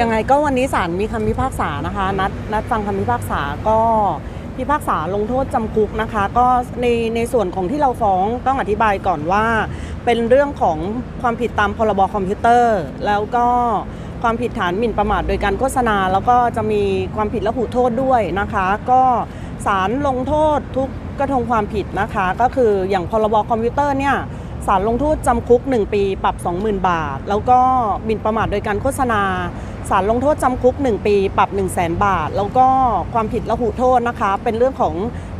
ยังไงก็วันนี้ศาลมีคำพิพากษานะคะ นัดนัดฟังคำพิพากษาก็พิพากษาลงโทษจำคุกนะคะ ก็ในในส่วนของที่เราฟ้องต้องอธิบายก่อนว่า เป็นเรื่องของความผิดตามพรบคอมพิวเตอร์ แล้วก็ความผิดฐานหมิ่นประมาทโดยการโฆษณา แล้วก็จะมีความผิดและหูโทษด้วยนะคะ ก็ศาลลงโทษทุกกระทงความผิดนะคะ ก็คืออย่างพรบคอมพิวเตอร์เนี่ยศาลลงโทษจำคุก 1 ปีปรับ 20,000 บาท แล้วก็หมิ่นประมาทโดยการโฆษณา ศาลลงโทษจำคุก 1 ปี ปรับ 1 0 0 0 0แบาท แล้วก็ความผิดละหุโทษนะคะ เป็นเรื่องของ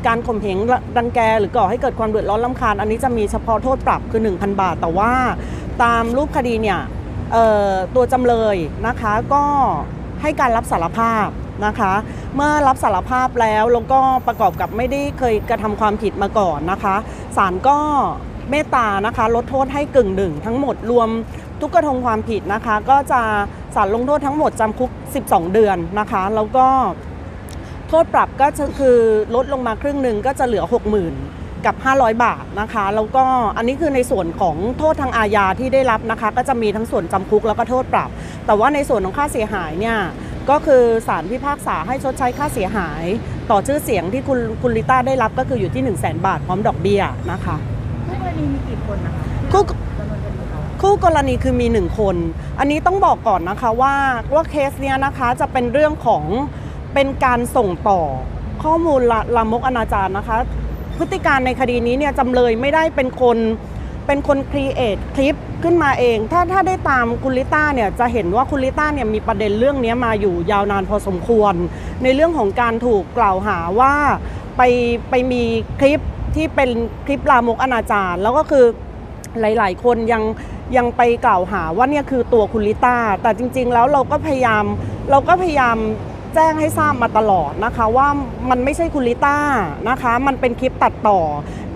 การข่มเหงรังแก หรือก่อให้เกิดความเดือดร้อนลำคาญ อันนี้จะมีเฉพาะโทษปรับคือ 1,000 บาท แต่ว่าตามรูปคดีเนี่ยตัวจำเลยนะคะก็ให้การรับสารภาพนะคะ เมื่อรับสารภาพแล้วแล้วก็ประกอบกับไม่ได้เคยกระทำความผิดมาก่อนนะคะศาลก็เมตตานะคะลดโทษให้กึ่งหนึ่งทั้งหมดรวมทุกกระทงความผิดนะคะก็จะ ศาลลงโทษทั้งหมดจำคุก 12 เดือนนะคะ แล้วก็โทษปรับก็จะคือลดลงมาครึ่งหนึ่งก็จะเหลือ 60,000 กับ 500 บาทนะคะ แล้วก็อันนี้คือในส่วนของโทษทางอาญาที่ได้รับนะคะ ก็จะมีทั้งส่วนจำคุกแล้วก็โทษปรับ แต่ว่าในส่วนของค่าเสียหายเนี่ยก็คือศาลพิพากษาให้ชดใช้ค่าเสียหาย ต่อชื่อเสียงที่คุณคุณลิต้าได้รับก็คืออยู่ที่ 1 0 0 0 0แบาทพร้อมดอกเบี้ยนะคะคู่กรณีมีกี่คนนะคะ คู่จำนวน คู่กรณีคือมีหนึ่งคน อันนี้ต้องบอกก่อนนะคะว่าว่าเคสเนี้ยนะคะจะเป็นเรื่องของเป็นการส่งต่อข้อมูลละลามกอนาจารนะคะ พฤติการในคดีนี้เนี่ยจำเลยไม่ได้เป็นคนเป็นคนครีเอทคลิปขึ้นมาเอง ถ้าถ้าได้ตามคุณลิต้าเนี่ยจะเห็นว่าคุณลิต้าเนี่ยมีประเด็นเรื่องนี้มาอยู่ยาวนานพอสมควร ในเรื่องของการถูกกล่าวหาว่าไปไปมีคลิปที่เป็นคลิปลามกอนาจารแล้วก็คือหลาย ๆ คนยัง ยังไปกล่าวหาว่าเนี่ยคือตัวคุณลิต้าแต่จริง ๆ แล้วเราก็พยายามเราก็พยายามแจ้งให้ทราบมาตลอดนะคะว่ามันไม่ใช่คุณลิต้านะคะ มันเป็นคลิปตัดต่อ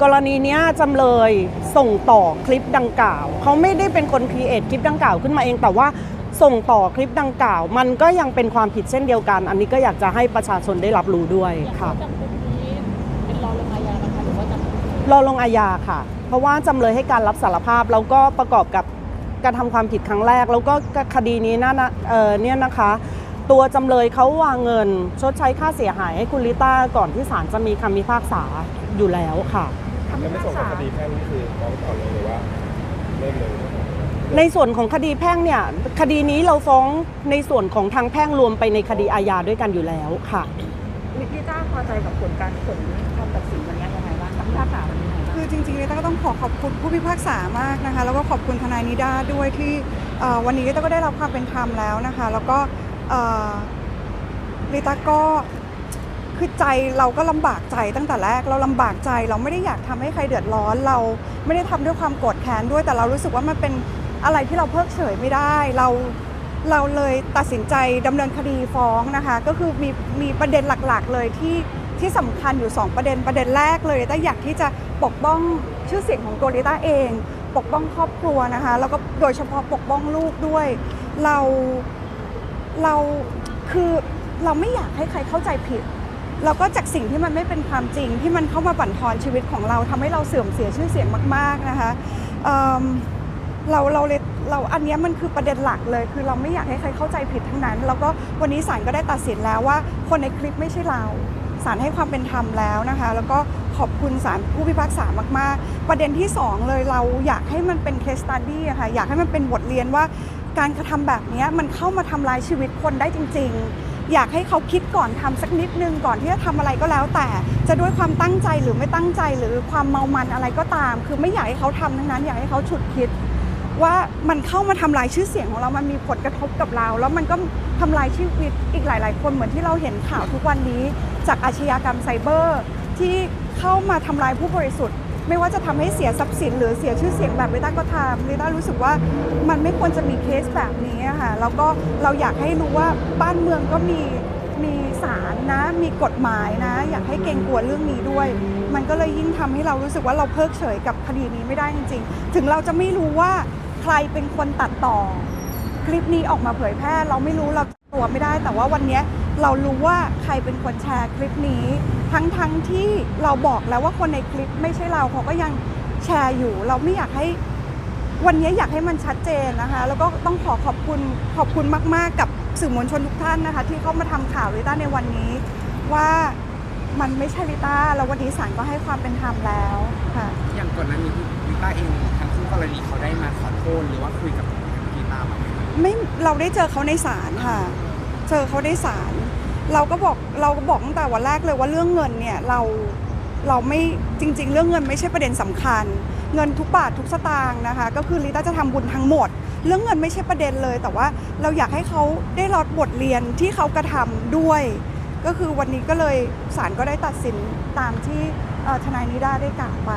กรณีเนี้ยจำเลยส่งต่อคลิปดังกล่าว เขาไม่ได้เป็นคนครีเอทคลิปดังกล่าวขึ้นมาเองแต่ว่าส่งต่อคลิปดังกล่าว มันก็ยังเป็นความผิดเช่นเดียวกัน อันนี้ก็อยากจะให้ประชาชนได้รับรู้ด้วยค่ะ รอลงอาญาค่ะ เพราะว่าจำเลยให้การรับสารภาพแล้วก็ประกอบกับการทำความผิดครั้งแรก แล้วก็คดีนี้นะนะเออเนี่ยนะคะ ตัวจำเลยเขาวางเงิน ชดใช้ค่าเสียหายให้คุณลิต้าก่อนที่ศาลจะมีคำพิพากษาอยู่แล้วค่ะยังไม่ส่งกับคดีแพ่งนี่คือฟ้องก่อนเลยหรือว่าเริ่มเลยในส่วนของคดีแพ่งเนี่ยคดีนี้เราฟ้องในส่วนของทางแพ่งรวมไปในคดีอาญาด้วยกันอยู่แล้วค่ะลิต้าพอใจกับผลการผลคำตัดสินวันนี้ยังไงบ้างคำ พิพากษาวันนี้ไงบ้างคือจริงๆลิต้าก็ต้องขอขอบคุณผู้พิพากษามากนะคะ แล้วก็ขอบคุณทนายนิด้าด้วยที่เอ่อวันนี้ลิต้าก็ได้รับความเป็นธรรมแล้วนะคะ แล้วก็เอ่อลิต้าก็คือใจเราก็ลำบากใจตั้งแต่แรกเราลำบากใจเราไม่ได้อยากทำให้ใครเดือดร้อนเราไม่ได้ทำด้วยความโกรธแค้นด้วย แต่เรารู้สึกว่ามันเป็นอะไรที่เราเพิกเฉยไม่ได้ เราเราเลยตัดสินใจดำเนินคดีฟ้องนะคะ ก็คือมีมีประเด็นหลักๆเลยที่ ที่สำคัญอยู่ 2 ประเด็นประเด็นแรกเลยลิต้าอยากที่จะปกป้องชื่อเสียงของตัวลิต้าเอง ปกป้องครอบครัวนะคะแล้วก็โดยเฉพาะปกป้องลูกด้วย เราเราคือเราไม่อยากให้ใครเข้าใจผิดแล้วก็จากสิ่งที่มันไม่เป็นความจริงที่มันเข้ามาบั่นทอนชีวิตของเราทำให้เราเสื่อมเสียชื่อเสียงมาก ๆนะคะเเราเราเลยเราอันนี้มันคือประเด็นหลักเลย คือเราไม่อยากให้ใครเข้าใจผิดทั้งนั้น แล้วก็วันนี้ศาลก็ได้ตัดสินแล้วว่า คนในคลิปไม่ใช่เรา ศาลให้ความเป็นธรรมแล้วนะคะ แล้วก็ขอบคุณศาลผู้พิพากษามาก ๆ ประเด็นที่สองเลยเราอยากให้มันเป็น case study ค่ะอยากให้มันเป็นบทเรียนว่า การกระทำแบบนี้มันเข้ามาทำลายชีวิตคนได้จริง ๆ อยากให้เขาคิดก่อนทำสักนิดนึงก่อนที่จะทำอะไรก็แล้ว แต่จะด้วยความตั้งใจหรือไม่ตั้งใจหรือความเมามันอะไรก็ตาม คือไม่อยากให้เขาทำทั้งนั้นอยากให้เขาฉุดคิด ว่ามันเข้ามาทำลายชื่อเสียงของเรา มันมีผลกระทบกับเรา แล้วมันก็ทำลายชีวิตอีกหลาย ๆ คนเหมือนที่เราเห็นข่าวทุกวันนี้ จากอาชญากรรมไซเบอร์ ที่เข้ามาทำลายผู้บริสุทธิ์ ไม่ว่าจะทำให้เสียทรัพย์สิน หรือเสียชื่อเสียงแบบลิต้าก็ทำลิต้ารู้สึกว่ามันไม่ควรจะมีเคสแบบนี้ค่ะแล้วก็เราอยากให้รู้ว่าบ้านเมืองก็มีมีศาลนะ มีกฎหมายนะ อยากให้เกรงกลัวเรื่องนี้ด้วย มันก็เลยยิ่งทำให้เรารู้สึกว่าเราเพิกเฉยกับคดีนี้ไม่ได้จริง ๆ ถึงเราจะไม่รู้ว่า รเป็นคนตัดต่อ คลิปนี้ออกมาเผยแพร่ เราไม่รู้เราตัวไม่ได้ แต่ว่าวันนี้เรารู้ว่าใครเป็นคนแชร์คลิปนี้ ทั้งทั้งที่เราบอกแล้วว่าคนในคลิปไม่ใช่เราเขาก็ยังแชร์อยู่ เราไม่อยากให้วันนี้อยากให้มันชัดเจนนะคะ แล้วก็ต้องขอขอบคุณขอบคุณมากๆ กับสื่อมวลชนทุกท่านนะคะ ที่เข้ามาทำข่าวลิต้าในวันนี้ ว่ามันไม่ใช่ลิต้าแล้ววันนี้ศาลก็ให้ความเป็นธรรมแล้วค่ะอย่างก่อนหนั้นมีลิต้าเอง รณีเขาได้มาขอโทษหรือว่าคุยกับลิต้าบ้างไหมครับไม่เราได้เจอเขาในศาลค่ะ เจอเขาในศาลเราก็บอกเราก็บอกตั้งแต่วันแรกเลยว่าเรื่องเงินเนี่ยเราเราไม่จริง ๆ เรื่องเงินไม่ใช่ประเด็นสำคัญ เงินทุกบาททุกสตางค์นะคะ ก็คือลิต้าจะทำบุญทั้งหมด เรื่องเงินไม่ใช่ประเด็นเลย แต่ว่าเราอยากให้เขาได้รับบทเรียนที่เขากระทำด้วย ก็คือวันนี้ก็เลยศาลก็ได้ตัดสินตามที่ทนายนิด้าได้กล่าวไป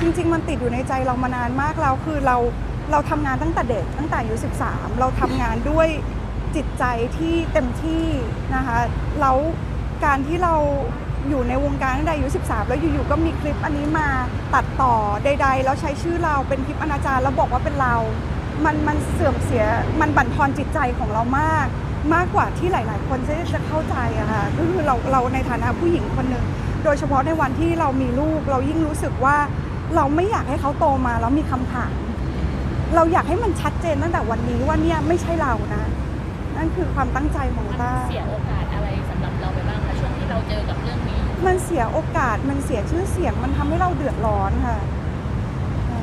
จริง ๆ มันติดอยู่ในใจเรามานานมากแล้วคือเราเราทำงานตั้งแต่เด็กตั้งแต่อายุ 13 เราทำงานด้วยจิตใจที่เต็มที่นะคะแล้วการที่เราอยู่ในวงการตั้งแต่อายุ 13 แล้วอยู่ๆก็มีคลิปอันนี้มาตัดต่อใด ๆ แล้วใช้ชื่อเราเป็นคลิปอนาจารแล้วบอกว่าเป็นเรา มันมันเสื่อมเสียมันบั่นทอนจิตใจของเรามาก มากกว่าที่หลาย ๆ คนจะจะเข้าใจอะค่ะก็คือเราเราในฐานะผู้หญิงคนหนึ่งโดยเฉพาะในวันที่เรามีลูกเรายิ่งรู้สึกว่า เราไม่อยากให้เขาโตมาแล้วมีคำถาม เราอยากให้มันชัดเจนตั้งแต่วันนี้ว่าเนี่ยไม่ใช่เรานะ นั่นคือความตั้งใจของมันต้าเสียโอกาสอะไรสำหรับเราไปบ้างคะช่วงที่เราเจอกับเรื่องนี้ มันเสียโอกาสมันเสียชื่อเสียงมันทำให้เราเดือดร้อนค่ะ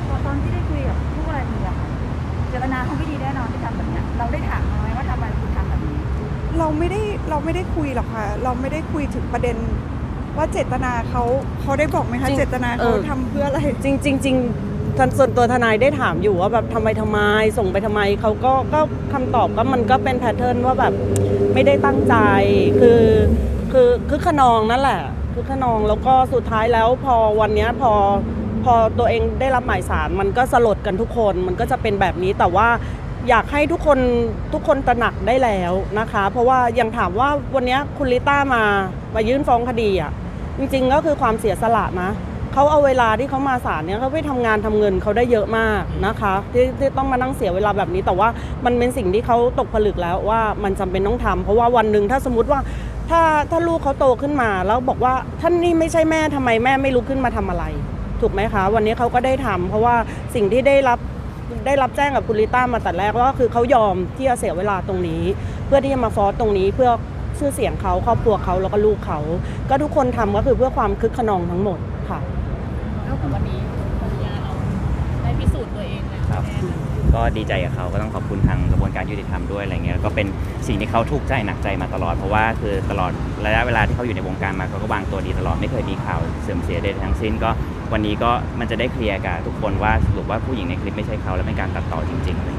พอตอนที่ได้คุยกับผู้กรณีอะค่ะเจตนาเขาไม่ดีแน่นอนที่ทำแบบเนี้ยเราได้ถามเขาไหมว่าทำไมคุณทำแบบนี้ เราไม่ได้เราไม่ได้คุยหรอกค่ะ เราไม่ได้คุยถึงประเด็น ว่าเจตนาเขาเขาได้บอกไหมคะ จริงเจตนาเขาเออทำเพื่ออะไร จริงจริงจริงท่านส่วนตัวทนายได้ถามอยู่ว่าแบบทำไมทำไมส่งไปทำไมเขาก็ก็คำตอบก็มันก็เป็นแพทเทิร์นว่าแบบไม่ได้ตั้งใจคือคือคือขนองนั่นแหละ คือขนองแล้วก็สุดท้ายแล้วพอวันเนี้ยพอพอตัวเองได้รับหมายสารมันก็สลดกันทุกคนมันก็จะเป็นแบบนี้แต่ว่าอยากให้ทุกคนทุกคนตระหนักได้แล้วนะคะ เพราะว่ายังถามว่าวันเนี้ยคุณลิต้ามามายื่นฟ้องคดีอะ จริงๆก็คือความเสียสละนะเขาเอาเวลาที่เขามาศาลเนี่ยเขาไปทำงานทำเงินเขาได้เยอะมากนะคะที่ที่ต้องมานั่งเสียเวลาแบบนี้ แต่ว่ามันเป็นสิ่งที่เขาตกผลึกแล้วว่ามันจำเป็นต้องทำเพราะว่าวันหนึ่งถ้าสมมติว่าถ้าถ้าลูกเขาโตขึ้นมา แล้วบอกว่าท่านนี่ไม่ใช่แม่ทำไมแม่ไม่ลุกขึ้นมาทำอะไร ถูกไหมคะ วันนี้เขาก็ได้ทำเพราะว่าสิ่งที่ได้รับได้รับแจ้งกับคุณลิต้ามาแต่แรกก็คือเขายอมที่จะเสียเวลาตรงนี้ เพื่อที่จะมาฟอสตรงนี้เพื่อ ชื่อเสียงเขาครอบครัวเขาแล้วก็ลูกเขา ก็ทุกคนทำก็คือเพื่อความคึกขนองทั้งหมดค่ะแล้ววันนี้ภรรยาเราได้พิสูจน์ตัวเองเลยครับแน่นะก็ดีใจกับเขาก็ต้องขอบคุณทางกระบวนการยุติธรรมด้วยอะไรเงี้ยแล้วก็เป็นสิ่งที่เขาทุกข์ใจหนักใจมาตลอดเพราะว่าคือตลอดระยะเวลาที่เขาอยู่ในวงการมาเขาก็วางตัวดีตลอดไม่เคยมีข่าวเสื่อมเสียใดทั้งสิ้นก็วันนี้ก็มันจะได้เคลียร์กับทุกคนว่าสรุปว่าผู้หญิงในคลิปไม่ใช่เขาและเป็นการตัดต่อจริงๆ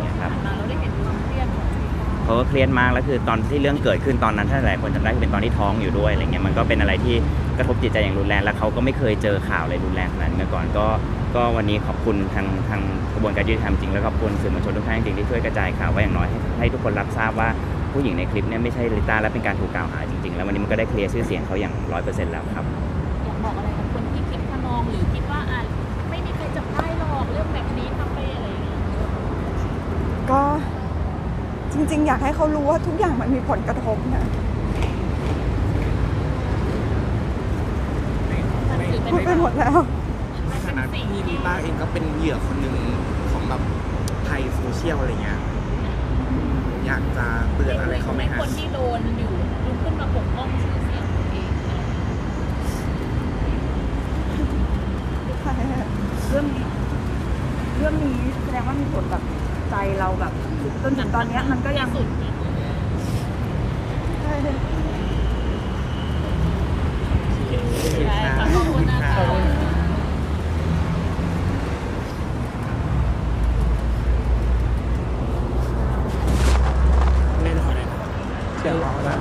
เขาก็เครียดมากแล้วคือตอนที่เรื่องเกิดขึ้นตอนนั้นถ้าหลายคนจำได้คือเป็นตอนที่ท้องอยู่ด้วยอะไรเงี้ยมันก็เป็นอะไรที่กระทบจิตใจอย่างรุนแรงแล้วเขาก็ไม่เคยเจอข่าวอะไรรุนแรงขนาดนี้มาก่อนก็ก็วันนี้ขอบคุณทางทางกระบวนการยุติธรรมจริงแล้วขอบคุณสื่อมวลชนทุกท่านจริงที่ช่วยกระจายข่าวว่าอย่างน้อยให้ให้ทุกคนรับทราบว่าผู้หญิงในคลิปเนี่ยไม่ใช่ลิต้าและเป็นการถูกกล่าวหาจริงๆ แล้ววันนี้มันก็ได้เคลียร์ชื่อเสียงเขาอย่างร้อยเปอร์เซ็นต์แล้วครับอยากบอกอะไรกับคนที่คิดขนองหรือคิดว่าอะไม่มีใครจับได้หรอกเรื่องแบบนี้ทำไปอะไรอย่างเงี้ยก็ จริง ๆ อยากให้เขารู้ว่าทุกอย่างมันมีผลกระทบนะมันถือเป็นพูดไปหมดแล้วในฐานะที่ลิต้าเองก็เป็นเหยื่อคนหนึ่งของแบบภัยโซเชียลอะไรเงี้ยอยากจะเตือนอะไรเขาไหมฮะคนที่โดนอยู่ลุกขึ้นมาปกป้องชื่อเสียงตัวเองอะไรอย่างเงี้ยเรื่องนี้เรื่องนี้แสดงว่ามีผลกับ ใจเราแบบจนถึงตอนนี้มันก็ยังสุดเล่นหอยนะเชียร์ร้องนะ